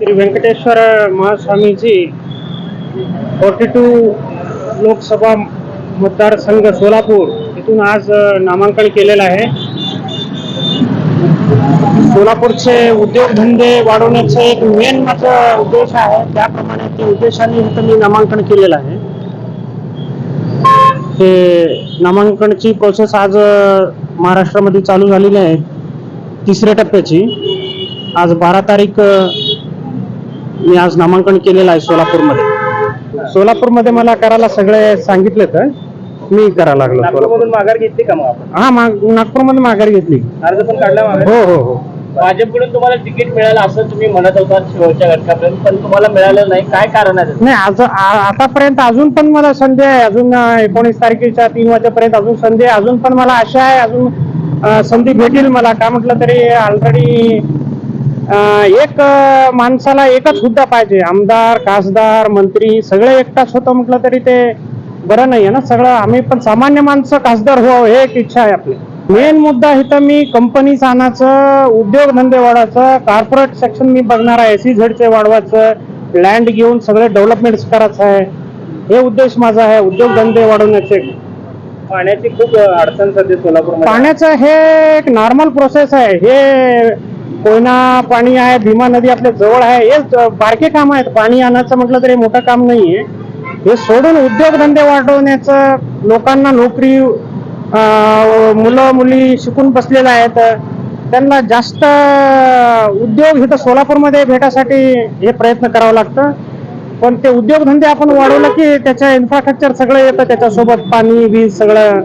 Shri Venkateshwar Mahaswamiji forty two Lok Sabha मतदारसंघ सोलापूर इथून आज नामांकन केलेलं आहे. सोलापूरचे उद्योगधंदे वाढवण्याचा एक मेन माझा उद्देश आहे. त्याप्रमाणे ते उद्देशाने इथं मी नामांकन केलेलं आहे. ते नामांकनची प्रोसेस आज महाराष्ट्रामध्ये चालू झालेली आहे. तिसऱ्या टप्प्याची. आज बारा तारीख मी आज नामांकन केलेलं आहे सोलापूरमध्ये. सोलापूरमध्ये मला करायला सगळे सांगितले तर मी करायला लागलो. माघार घेतली का मग हा नागपूरमध्ये माघारी घेतली. अर्ज पण काढला हो हो हो. भाजपकडून तुम्हाला तिकीट मिळालं असं तुम्ही म्हणत होता शेवटच्या घटकापर्यंत पण तुम्हाला मिळालं नाही. काय कारण आहे? नाही आज आतापर्यंत अजून पण मला संधी आहे. अजून एकोणीस तारखेच्या तीन वाजेपर्यंत अजून संधी आहे. अजून पण मला आशा आहे. अजून संधी भेटेल मला. का म्हटलं तरी ऑलरेडी एक माणसाला एकच हुद्दा पाहिजे. आमदार खासदार मंत्री सगळे एकटाच होतं म्हटलं तरी ते बरं नाही आहे ना सगळं. आम्ही पण सामान्य माणसं खासदार व्हावं हे एक इच्छा आहे आपली. मेन मुद्दा इथं मी कंपनीचं आणायचं उद्योगधंदे वाढवायचं कॉर्पोरेट सेक्शन मी बघणार आहे. एसी झेडचे वाढवायचं लँड घेऊन सगळे डेव्हलपमेंट करायचं आहे. हे उद्देश माझा आहे उद्योगधंदे वाढवण्याचे. पाण्याची खूप अडचण सध्या सोलापूर पाण्याचं हे एक नॉर्मल प्रोसेस आहे. हे कोयना पाणी आहे भीमा नदी आपल्या जवळ आहे. हे बारके काम आहेत. पाणी आणायचं म्हटलं तरी मोठं काम नाही आहे हे सोडून उद्योगधंदे वाढवण्याचं लोकांना नोकरी मुलं मुली शिकून बसलेल्या आहेत. त्यांना जास्त उद्योग इथं सोलापूरमध्ये भेटासाठी हे प्रयत्न करावं लागतं. पण ते उद्योगधंदे आपण वाढवलं की त्याच्या इन्फ्रास्ट्रक्चर सगळं येतं. त्याच्यासोबत पाणी वीज सगळं